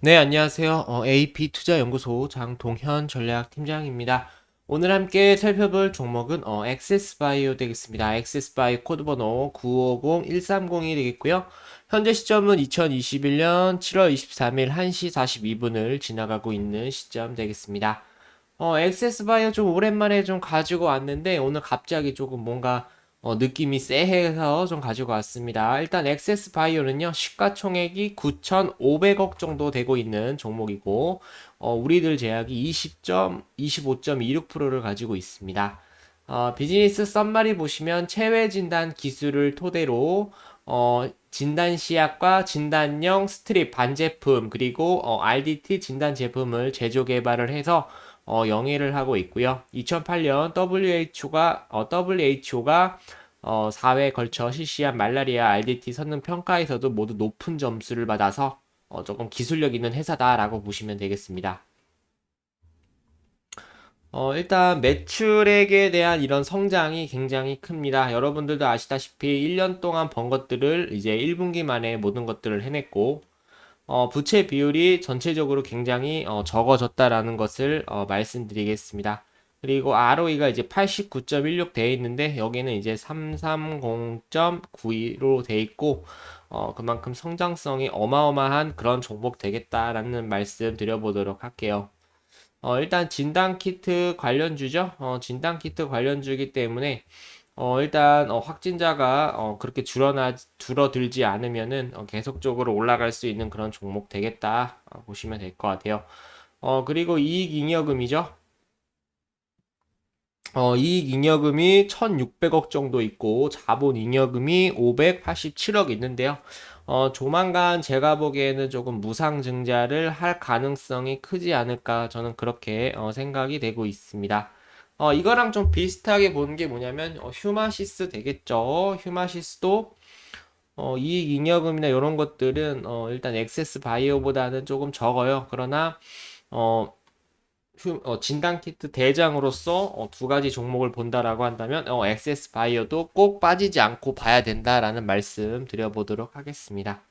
네, 안녕하세요. 어, AP 투자연구소 장동현 전략팀장입니다. 오늘 함께 살펴볼 종목은 어, 엑세스바이오 되겠습니다. 엑세스바이오 코드 번호 950130이 되겠고요. 현재 시점은 2021년 7월 23일 1시 42분을 지나가고 있는 시점 되겠습니다. 어, 엑세스바이오 좀 오랜만에 좀 가지고 왔는데 오늘 갑자기 조금 뭔가 어, 느낌이 쎄해서 좀 가지고 왔습니다. 일단 엑세스 바이오는요, 시가총액이 9,500억 정도 되고 있는 종목이고, 어, 우리들 제약이 20.25.26%를 가지고 있습니다. 어, 비즈니스 썸마리 보시면 체외 진단 기술을 토대로 어, 진단 시약과 진단용 스트립 반제품 그리고 어, RDT 진단 제품을 제조 개발을 해서 어, 영위를 하고 있고요. 2008년 WHO가 어, WHO가 어, 4회 걸쳐 실시한 말라리아 RDT 성능 평가에서도 모두 높은 점수를 받아서 어, 조금 기술력 있는 회사다라고 보시면 되겠습니다. 어, 일단 매출액에 대한 이런 성장이 굉장히 큽니다. 여러분들도 아시다시피 1년 동안 번 것들을 이제 1분기 만에 모든 것들을 해냈고, 어, 부채 비율이 전체적으로 굉장히 어, 적어졌다라는 것을 어, 말씀드리겠습니다. 그리고 ROE가 이제 89.16돼 있는데 여기는 이제 330.92로 돼 있고 어, 그만큼 성장성이 어마어마한 그런 종목 되겠다라는 말씀 드려보도록 할게요. 어, 일단 진단키트 관련주죠. 어, 진단키트 관련주이기 때문에 어, 일단 어, 확진자가 어, 그렇게 줄어나 줄어들지 않으면은 어, 계속적으로 올라갈 수 있는 그런 종목 되겠다 어, 보시면 될 것 같아요. 어, 그리고 이익잉여금이죠. 어, 이익잉여금이 1,600억 정도 있고 자본잉여금이 587억 있는데요. 어, 조만간 제가 보기에는 조금 무상 증자를 할 가능성이 크지 않을까 저는 그렇게 어, 생각이 되고 있습니다. 어, 이거랑 좀 비슷하게 보는 게 뭐냐면 어, 휴마시스 되겠죠. 휴마시스도 어, 이익 잉여금이나 이런 것들은 어, 일단 엑세스 바이오보다는 조금 적어요. 그러나 어, 휴, 어, 진단키트 대장으로서 어, 두 가지 종목을 본다라고 한다면 어, 엑세스 바이오도 꼭 빠지지 않고 봐야 된다라는 말씀 드려보도록 하겠습니다.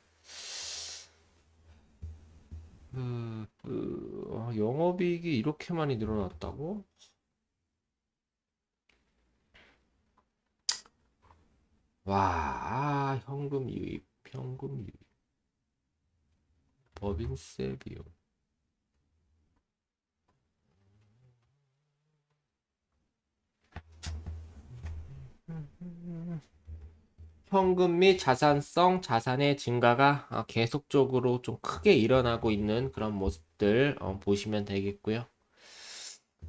그, 그, 어, 영업이익이 이렇게 많이 늘어났다고? 와, 아, 현금 유입, 현금 유입, 법인세 비용. 현금 및 자산성 자산의 증가가 어, 계속적으로 좀 크게 일어나고 있는 그런 모습들 어, 보시면 되겠고요.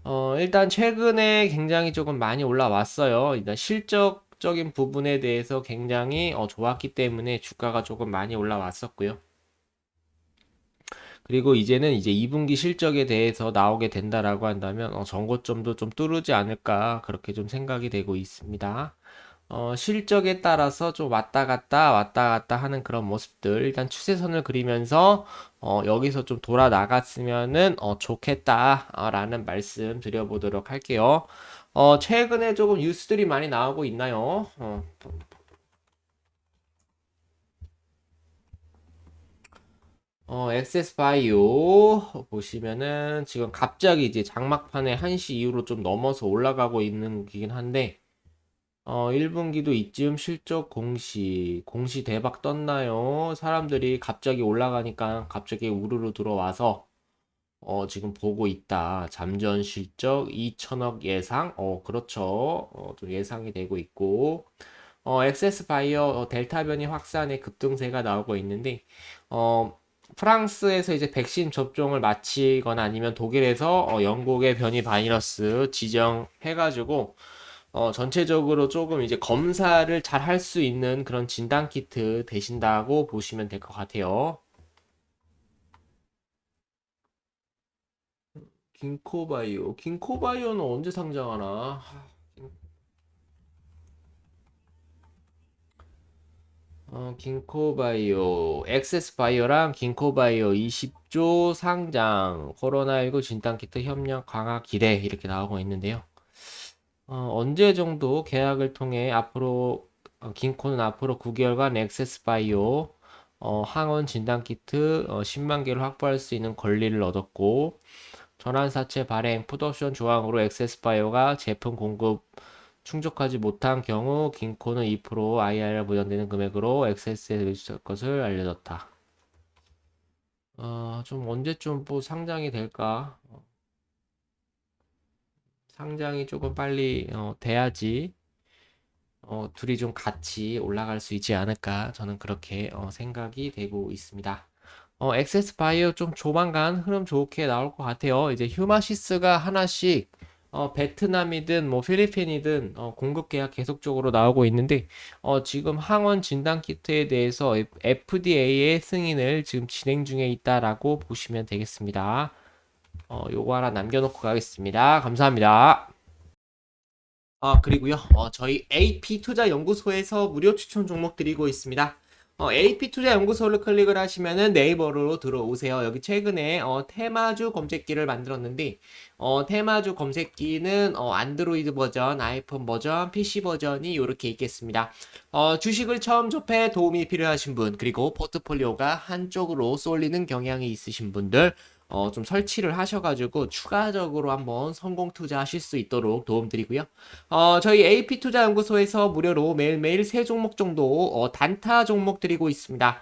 어, 일단 최근에 굉장히 조금 많이 올라왔어요. 일단 실적 적인 부분에 대해서 굉장히 어, 좋았기 때문에 주가가 조금 많이 올라왔었고요. 그리고 이제는 이제 2분기 실적에 대해서 나오게 된다라고 한다면 어, 전고점도 좀 뚫지 않을까 그렇게 좀 생각이 되고 있습니다. 어, 실적에 따라서 좀 왔다 갔다 왔다 갔다 하는 그런 모습들 일단 추세선을 그리면서 어, 여기서 좀 돌아 나갔으면은 어, 좋겠다라는 말씀 드려보도록 할게요. 어, 최근에 조금 뉴스들이 많이 나오고 있나요? 어, 어, 엑세스 바이오 보시면은 지금 갑자기 이제 장막판에 1시 이후로 좀 넘어서 올라가고 있는 기긴 한데 어, 1분기도 이쯤 실적 공시, 공시 대박 떴나요? 사람들이 갑자기 올라가니까 갑자기 우르르 들어와서 어, 지금 보고 있다. 잠전 실적 2천억 예상. 어, 그렇죠. 어, 좀 예상이 되고 있고. 어, 엑세스 바이오 어, 델타 변이 확산의 급등세가 나오고 있는데 어, 프랑스에서 이제 백신 접종을 마치거나 아니면 독일에서 어, 영국의 변이 바이러스 지정해가지고 어, 전체적으로 조금 이제 검사를 잘 할 수 있는 그런 진단 키트 되신다고 보시면 될 것 같아요. 긴코바이오. 긴코바이오는 언제 상장하나? 어, 긴코바이오, 엑세스바이오랑 긴코바이오 20조 상장, 코로나19 진단키트 협력 강화 기대 이렇게 나오고 있는데요. 어, 언제 정도 계약을 통해 앞으로 어, 긴코는 앞으로 9개월간 엑세스바이오 어, 항원 진단 키트 어, 10만 개를 확보할 수 있는 권리를 얻었고 전환사채 발행 풋옵션 조항으로 엑세스바이오가 제품 공급 충족하지 못한 경우 긴코는 2% IRR 보전되는 금액으로 엑세스에 매수할 것을 알려졌다. 어, 좀 언제쯤 뭐 상장이 될까? 어, 상장이 조금 빨리 어, 돼야지 어, 둘이 좀 같이 올라갈 수 있지 않을까 저는 그렇게 어, 생각이 되고 있습니다. 어, 엑세스 바이오 좀 조만간 흐름 좋게 나올 것 같아요. 이제 휴마시스가 하나씩 어, 베트남이든 뭐 필리핀이든 어, 공급 계약 계속적으로 나오고 있는데 어, 지금 항원 진단 키트에 대해서 FDA의 승인을 지금 진행 중에 있다라고 보시면 되겠습니다. 어, 요거 하나 남겨놓고 가겠습니다. 감사합니다. 아, 그리고요, 어, 저희 AP 투자 연구소에서 무료 추천 종목 드리고 있습니다. 어, AP 투자 연구소를 클릭을 하시면은 네이버로 들어오세요. 여기 최근에 어, 테마주 검색기를 만들었는데, 어, 테마주 검색기는 어, 안드로이드 버전, 아이폰 버전, PC 버전이 이렇게 있겠습니다. 어, 주식을 처음 접해 도움이 필요하신 분, 그리고 포트폴리오가 한쪽으로 쏠리는 경향이 있으신 분들, 어, 좀 설치를 하셔가지고 추가적으로 한번 성공 투자하실 수 있도록 도움드리고요. 어, 저희 AP 투자 연구소에서 무료로 매일매일 세 종목 정도 어, 단타 종목 드리고 있습니다.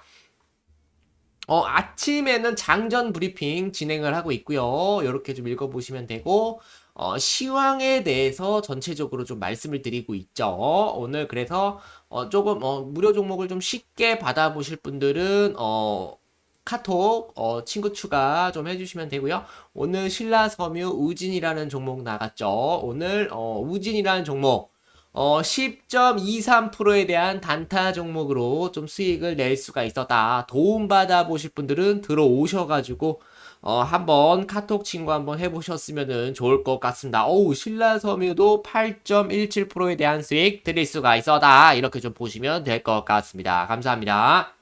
어, 아침에는 장전 브리핑 진행을 하고 있고요. 이렇게 좀 읽어보시면 되고, 어, 시황에 대해서 전체적으로 좀 말씀을 드리고 있죠. 오늘 그래서 어, 조금 어, 무료 종목을 좀 쉽게 받아보실 분들은 어, 카톡 어, 친구 추가 좀 해주시면 되고요. 오늘 신라섬유 우진이라는 종목 나갔죠. 오늘 어, 우진이라는 종목 어, 10.23%에 대한 단타 종목으로 좀 수익을 낼 수가 있었다. 도움받아 보실 분들은 들어오셔가지고 어, 한번 카톡 친구 한번 해보셨으면 좋을 것 같습니다. 어우, 신라섬유도 8.17%에 대한 수익 드릴 수가 있었다. 이렇게 좀 보시면 될 것 같습니다. 감사합니다.